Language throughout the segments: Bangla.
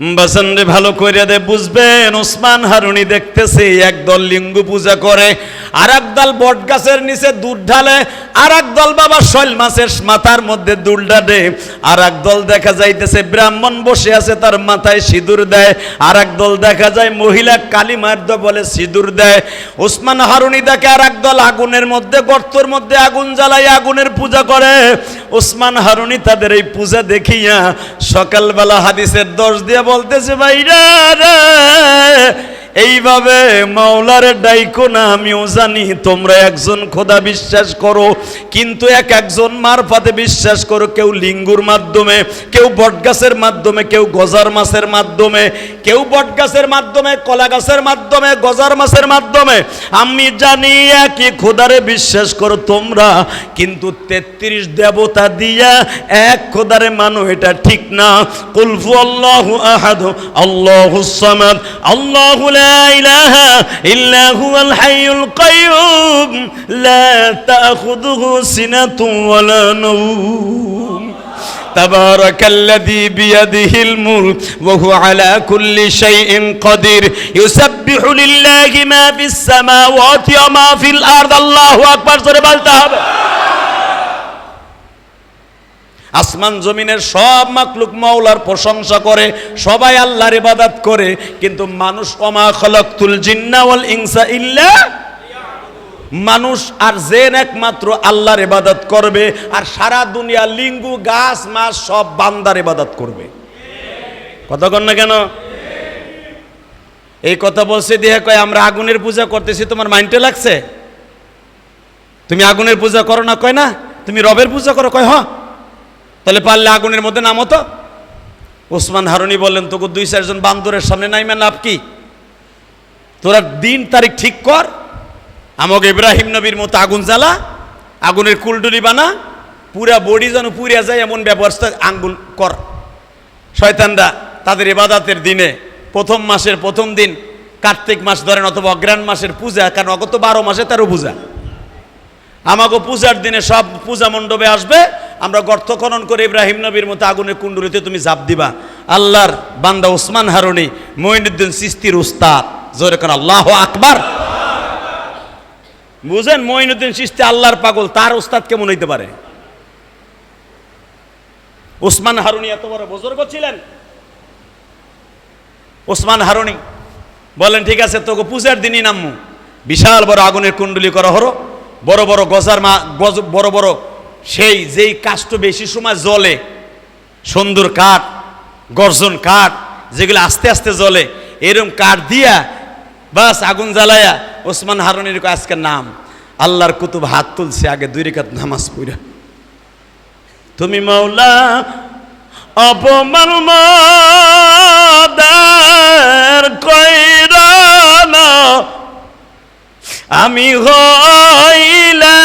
বাসন রে ভালো করে দে বুঝবেন ওসমান হারুনি দেখতেছে একদল লিঙ্গ পূজা করে। আর একদল বট গাছের নিচে দুধ ঢালে আর একদল বাবা শৈল মাছের মাথার মধ্যে দুল ঢালে আর একদল দেখা যাইতেছে ব্রাহ্মণ বসে আছে, তার মাথায় সিঁদুর দেয়। আর একদল দেখা যায় মহিলা কালী মার্দ বলে সিঁদুর দেয়। ওসমান হারুনি দেখে আর একদল আগুনের মধ্যে, গর্তর মধ্যে আগুন জ্বালাই আগুনের পূজা করে। ওসমান হারুনি তাদের এই পূজা দেখিয়া সকালবেলা হাদিসের দশ দিয়ে বলতেছে, ভাইরা এইভাবে মাওলারে ডাইকো না, আমিও জানি তোমরা একজন খোদা বিশ্বাস করো, কিন্তু এক একজন মারফাতে বিশ্বাস করো, কেউ লিঙ্গুর মাধ্যমে, কেউ বটগাছের মাধ্যমে, কেউ গজার মাছের মাধ্যমে, কেউ বটগাছের মাধ্যমে, কলা গাছের মাধ্যমে, গজার মাছের মাধ্যমে। আমি জানি একই খোদারে বিশ্বাস করো তোমরা, কিন্তু তেত্রিশ দেবতা দিয়া এক খোদারে মানো, এটা ঠিক না। কুলফু আল্লাহ আহাদ, আল্লাহু আল্লাহ لا إله إلا هو الحي القيوم لا تأخذه سنة ولا نوم تبارك الذي بيده الملك وهو على كل شيء قدير يسبح لله ما في السماوات وما في الأرض الله أكبر سورة আসমান জমিনের সব মাকলুক মাওলার প্রশংসা করে, সবাই আল্লাহর ইবাদত করে, কিন্তু মানুষ অমা খলকতুল জিন্না ওয়াল ইনসা ইল্লা মানুষ আর জেন একমাত্র আল্লাহর ইবাদত করবে, আর সারা দুনিয়া লিঙ্গু, গাছ, মাছ সব বান্দার ইবাদত করবে। কথা কন না কেন? এই কথা বলছে দিয়ে কয়, আমরা আগুনের পূজা করতেছি, তোমার মাইন্ডে লাগছে? তুমি আগুনের পূজা করো না, কয় না? তুমি রবের পূজা করো, কয়, হ? তাহলে পারলে আগুনের মধ্যে নামো তো। ওসমান হারুনি বললেন, তোকে দুই চারজন বান্দরের সামনে নাইমে, লাভ কি? তোরা দিন তারিখ ঠিক কর আমাকে ইব্রাহিম নবীর মতো আগুন জ্বালা, আগুনের কুলডুলি বানা, পুরা বডি যেন পুরিয়া যায়, এমন ব্যবস্থা আঙ্গুল কর। শয়তানরা তাদের ইবাদাতের দিনে প্রথম মাসের প্রথম দিন, কার্তিক মাস ধরেন অথবা অগ্রাণ মাসের পূজা, কারণ অগত বারো মাসে তেরো পূজা। আমাকে পূজার দিনে সব পূজা মণ্ডপে আসবে আমরা গর্ত খনন করে ইব্রাহিম নবীর মতো আগুনের কুণ্ডুলিতে তুমি জাপ দিবা। আল্লাহর বান্দা ওসমান হারুনি, মঈনুদ্দিন সিস্তির উস্তাদ। জোরে কর আল্লাহ আকবার। বুঝেন মঈনুদ্দিন সিস্তি আল্লাহর পাগল, তার উস্তাদ কেমন হইতে পারে? ওসমান হারুনি এত বড় বুজুর্গ ছিলেন। ওসমান হারুনি বলেন, ঠিক আছে, তোকে পূজার দিনই নামু বিশাল বড় আগুনের কুণ্ডলি করা হলো। বড় বড় গজার মা, গজ, বড় বড় সেই যেই কাষ্ট বেশি সময় জ্বলে, সুন্দর কাঠ, গর্জন কাঠ, যেগুলো আস্তে আস্তে জ্বলে, এরম কাঠ দিয়া বাস আগুন জ্বালায়া ওসমান হারুনির আজকের নাম। আল্লাহর কুতুব হাত তুলছে আগে দুই রেখাত নামাজ পড়া। তুমি মাওলা, অপমান আমি হইলে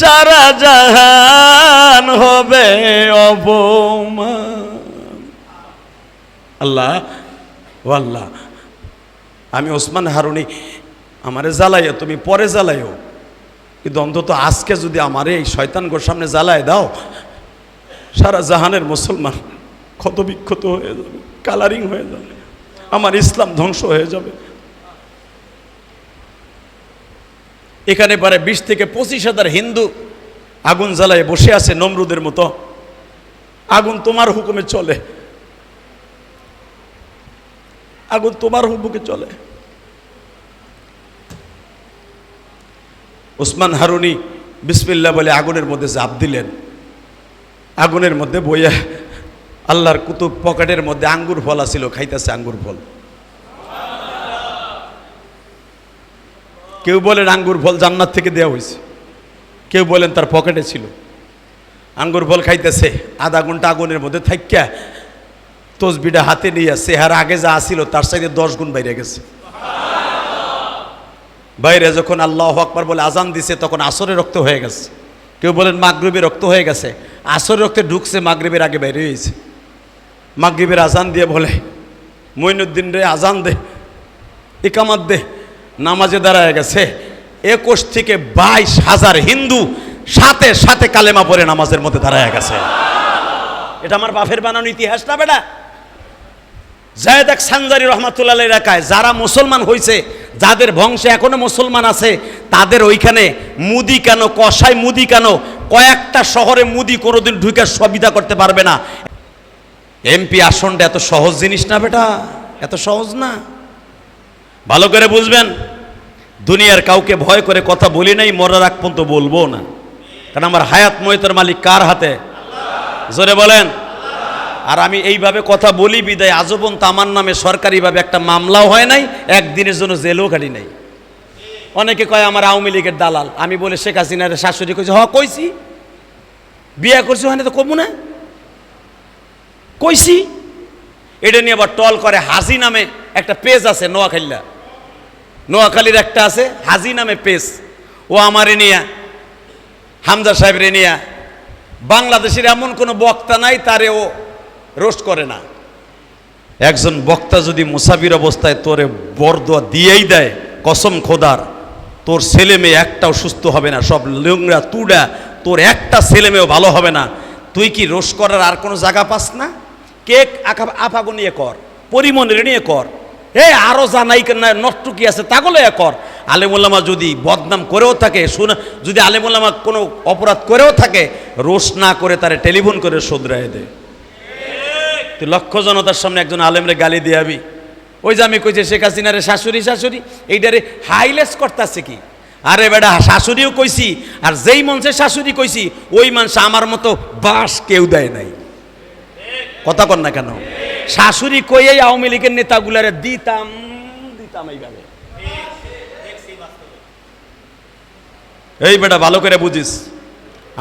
সারা জাহান হবে অপমান। আল্লাহ, ও আল্লাহ, আমি ওসমান হারুনি আমারে জ্বালাইও, তুমি পরে জ্বালাইও। কিন্তু অন্তত আজকে যদি আমারে এই শয়তানগোর সামনে জ্বালায় দাও, সারা জাহানের মুসলমান ক্ষত বিক্ষত হয়ে যাবে কালারিং হয়ে যাবে, আমার ইসলাম ধ্বংস হয়ে যাবে। এখানে পারে বিশ থেকে পঁচিশ হাজার হিন্দু আগুন জ্বালায় বসে আছে নমরুদের মতো। আগুন তোমার হুকুমে চলে। আগুন তোমার হুকুমে চলে। ওসমান হারুনি বিসমিল্লা বলে আগুনের মধ্যে জাপ দিলেন। আগুনের মধ্যে বইয়া আল্লাহর কুতুব পকেটের মধ্যে আঙ্গুর ফল আছিল, খাইতেছে আঙ্গুর ফল। কেউ বলেন আঙ্গুর ফল জান্নাত থেকে দেওয়া হয়েছে। কেউ বলেন তার পকেটে ছিল। আঙ্গুর ফল খাইতেছে, আধা ঘণ্টা আগুনের মধ্যে থাইকা তসবিটা হাতে নিয়ে চেহারা আগে যা আসিল তার সাইডে দশ গুণ বাইরে গেছে। বাইরে যখন আল্লাহ আকবার বলে আজান দিছে, তখন আসরে রক্ত হয়ে গেছে। কেউ বলেন মাগরীবের রক্ত হয়ে গেছে। আসরে রক্তে ঢুকছে, মাগরীবের আগে বাইরে হয়েছে। মাগরীবের আজান দিয়ে বলে, মইনুদ্দিন রে, আজান দে ইকামাত দে। নামাজে দাঁড়ায় গেছে। একুশ থেকে বাইশ হাজার হিন্দু সাথে সাথে কালেমা পরে নামাজের মধ্যে দাঁড়ায় গেছে। এটা আমার বাপের বানানো ইতিহাস না বেটা? জায়দাক সানজারি রহমাতুল্লাহ এলাকায় যারা মুসলমান হয়েছে যাদের বংশে এখনও মুসলমান আছে, তাদের ওইখানে মুদি কেন কষাই মুদি কেন, কয়েকটা শহরে মুদি কোনোদিন ঢুকে সুবিধা করতে পারবে না। এমপি আসনটা এত সহজ জিনিস না বেটা? এত সহজ না? ভালো করে বুঝবেন? দুনিয়ার কাউকে ভয় করে কথা বলি নাই, মরার আগ পর্যন্ত বলব না। কারণ আমার হায়াত ময়তের মালিক কার হাতে? জোরে বলেন। আর আমি এইভাবে কথা বলি, বিদায় আজবন তো আমার নামে সরকারিভাবে একটা মামলাও হয় নাই, একদিনের জন্য জেলও কাটি নাই। অনেকে কয় আমার আওয়ামী লীগের দালাল। আমি বলে শেখ হাসিনার শাশুড়ি কইছি, হ, কইছি। বিয়ে করছি হয় না তো কমু না। কইছি। এটা নিয়ে আবার টল করে হাজি নামে একটা পেজ আছে নোয়াখালীরা নোয়াখালীর একটা আছে, হাজি নামে পেজ ও আমার নিয়া, হামজা সাহেবরে নিয়া। বাংলাদেশের এমন কোনো বক্তা নাই, তারে ও রোস্ট করে না। একজন বক্তা যদি মুসাফির অবস্থায় তোরে বরদোয়া দিয়েই দেয়, কসম খোদার, তোর ছেলে মেয়ে একটাও সুস্থ হবে না, সব লোংরা তুড়া, তোর একটা ছেলে মেয়েও ভালো হবে না। তুই কি রোষ করার আর কোনো জায়গা পাস না? কেক আঁকা আপাগো নিয়ে কর পরিমনের নিয়ে কর। এ আরও জানাই নষ্ট কি আছে, তাগুলো এ কর। আলেমুল্লামা যদি বদনাম করেও থাকে, শোনা যদি আলেমুল্লামা কোনো অপরাধ করেও থাকে, রোষ না করে তারে টেলিফোন করে শোধরায় দেয় তুই লক্ষ জনতার সামনে একজন আলেমরে গালি দিয়াবি। ওই যে আমি কইছি, শেখ হাসিনারে শাশুড়ি শাশুড়ি, এইটারে হাইলেস করতেছে কি? আরে বেটা শাশুড়িও কইছি, আর যেই মঞ্চে শাশুড়ি কইছি, ওই মানুষ আমার মতো বাস কেউ দেয় নাই। কথা কর না কেন? শাশুড়ি কইয়াই আওয়ামী লীগের নেতাগুলারে দিতাম দিতাম এইভাবে। এই বেটা ভালো করে বুঝিস।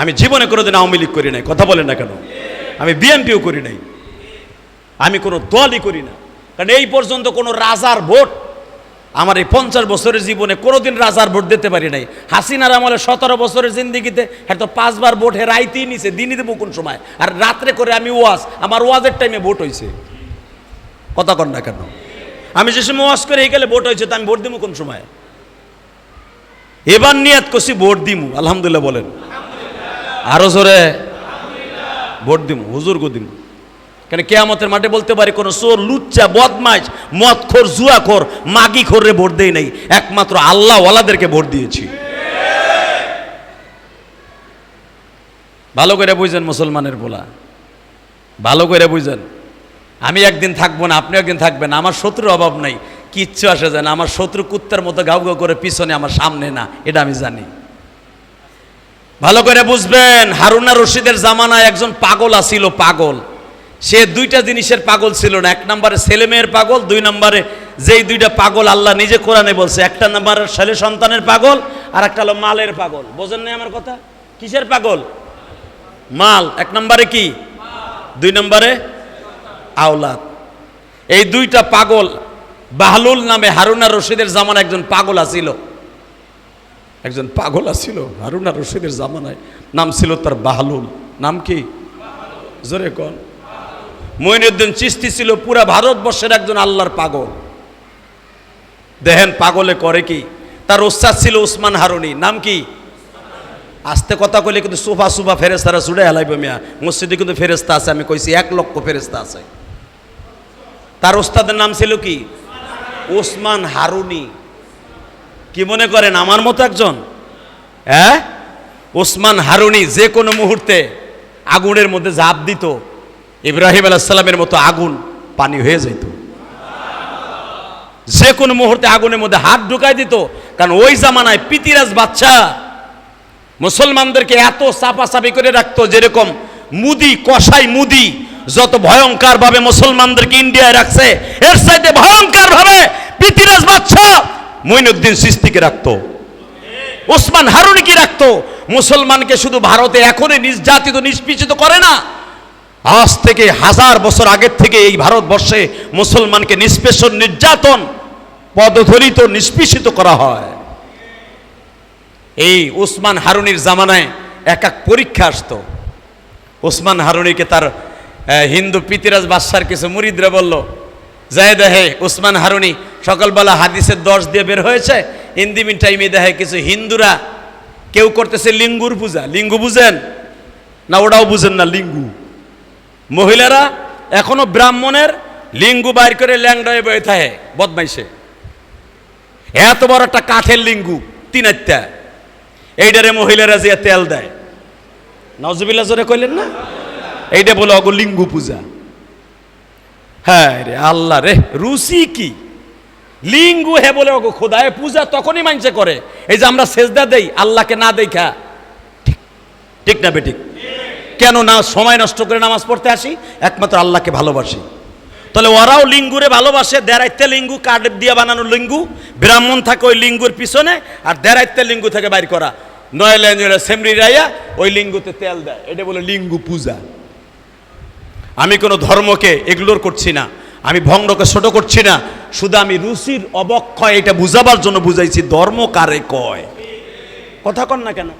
আমি জীবনে কোনোদিন আওয়ামী লীগ করি নাই, কথা বলেন না কেন? আমি বিএনপিও করি নাই। আমি কোনো দলই করি না। কারণ এই পর্যন্ত কোনো রাজার ভোট আমার এই পঞ্চাশ বছরের জীবনে কোনোদিন রাজার ভোট দিতে পারি নাই। হাসিনার আমলে সতেরো বছরের জিন্দিগিতে হ্যাঁ তো পাঁচবার ভোট হে রাইতেই নিছে, দিনই দেবো কোন সময়। আর রাত্রে করে আমি ওয়াজ, আমার ওয়াজের টাইমে ভোট হয়েছে কথা কর না কেন? আমি যে সময় ওয়াজ করে এই গেলে ভোট হয়েছে তো আমি ভোট দিব কোন সময়? এবার নিয়াত করছি ভোট দিমু আলহামদুলিল্লাহ বলেন। আরও জোরে ভোট দিমু হুজুর গো দিমু। কেন কেয়ামতের মাঠে বলতে পারি কোনো চোর লুচ্চা বদমাইশ মদখোর জুয়াখোর মাগি খোররে ভোট দেই নাই। একমাত্র আল্লাহ ওয়ালাদেরকে ভোট দিয়েছি। ভালো করে বুঝেন মুসলমানের বলা ভালো করে বুঝেন। আমি একদিন থাকব না আপনি একদিন থাকবেন, আমার শত্রুর অভাব নাই। কিচ্ছু আসে যায় না, আমার শত্রু কুত্তার মতো গাউ গাউ করে পিছনে, আমার সামনে না, এটা আমি জানি। ভালো করে বুঝবেন, হারুনা রশিদের জামানায় একজন পাগল আসিল পাগল। সে দুইটা জিনিসের পাগল ছিল না, এক নম্বরে ছেলে মেয়ের পাগল, দুই নম্বরে যেই দুইটা পাগল আল্লাহ নিজে কোরআনে বলছে, একটা নম্বরে ছেলে সন্তানের পাগল, আর একটা হলো মালের পাগল। বোঝেন নাই আমার কথা? কিসের পাগল? মাল। এক নম্বরে কি? দুই নম্বরে আওলাদ। এই দুইটা পাগল বাহলুল নামে হারুনা রশিদের জামানা একজন পাগল আছিল। একজন পাগল আছিল হারুনা রশিদের জামানায়। নাম ছিল তার বাহলুল। নাম কি? জোরে কন। মঈনুদ্দিন চিস্তি ছিল পুরা ভারতবর্ষের একজন আল্লাহর পাগল। দেহেন পাগলে করে কি? তার ওস্তাদ ছিল উসমান হারুনি। নাম কি? আস্তে কথা কইলে কিন্তু সোফা সুফা ফেরেস্তারা ছুড়ে হেলাইব মিয়া। মসজিদে কিন্তু ফেরেস্তা আছে আমি কইছি এক লক্ষ ফেরেস্তা আছে। তার ওস্তাদের নাম ছিল কি? ওসমান হারুনি। কি মনে করেন আমার মতো একজন? হ্যাঁ? ওসমান হারুনি যে কোনো মুহূর্তে আগুনের মধ্যে ঝাঁপ দিত, ইব্রাহিম আলাইসাল্লামের মতো আগুন পানি হয়ে যেত। যে কোনো মুহূর্তে আগুনের মধ্যে হাত ঢুকাই দিত, কারণ ওই জামানায় পিতিরাজ বাচ্চা মুসলমানদেরকে এত চাপাচাপি করে রাখতো, যেরকম মুদি, কসাই মুদি যত ভয়ঙ্কর ভাবে মুসলমানদেরকে ইন্ডিয়ায় রাখছে, এর সাইডে ভয়ঙ্কর ভাবে পৃথিরাজ বাচ্চা মঈনুদ্দিন সিস্তিকে রাখতো। ওসমান হারুনি কি রাখতো। মুসলমানকে শুধু ভারতে এখনই নির্যাতিত নিষ্পিচিত করে না। আজ থেকে হাজার বছর আগের থেকে এই ভারতবর্ষে মুসলমানকে নিষ্পেষণ, নির্যাতন পদধরিত নিষ্পেষিত করা হয়। এই ওসমান হারুনির জামানায় এক এক পরীক্ষা আসতো। ওসমান হারুনিকে তার হিন্দু পিতিরাজ বাদশার কিছু মুরিদরা বলল যায় দেখে উসমান হারুনি, সকালবেলা হাদিসের দশ দিয়ে বের হয়েছে হিন্দি ইন্দিমিন টাইমে দেখে কিছু হিন্দুরা, কেউ করতেছে লিঙ্গুর পূজা। লিঙ্গু বুঝেন? না, ওটাও বুঝেন না, লিঙ্গু। মহিলারা এখনও ব্রাহ্মণের লিঙ্গু বাইর করে ল্যাংডায় বয়ে থাকে, বদমাইশে। এত বড় একটা কাঠের লিঙ্গু তিনাত্তা এইটারে মহিলারা যে তেল দেয়। নজবিল্লা জোরে কইলেন না? এইটা বলে অগো লিঙ্গু পূজা। হ্যাঁ রে, আল্লাহ রে, রুচি কি? লিঙ্গু হে বলে অগো খোদায়, পূজা তখনই মানছে করে। এই যে আমরা সেজদা দেই, আল্লাহকে না দেখা। ঠিক ঠিক না বেঠিক কেন না সময় নষ্ট করে নামাজ পড়তে আসি? একমাত্র আল্লাহকে ভালোবাসি। তাহলে ওরাও লিঙ্গুরে ভালোবাসে দেড়াইতে লিঙ্গু, কাঠ দিয়ে বানানো লিঙ্গু, ব্রাহ্মণ থাকে ওই লিঙ্গুর পিছনে, আর দেড়াইতে লিঙ্গু থেকে বাইর করা। নয়লে সেমরি রাইয়া, ওই লিঙ্গুতে তেল দেয়। এটা বলে লিঙ্গু পূজা। আমি কোনো ধর্মকে এগুলোর করছি না, আমি ভঙ্গকে ছোট করছি না, শুধু আমি রুচির অবক্ষয় এটা বুঝাবার জন্য বুঝাইছি, ধর্ম কারে কয়? কথা কন না কেন?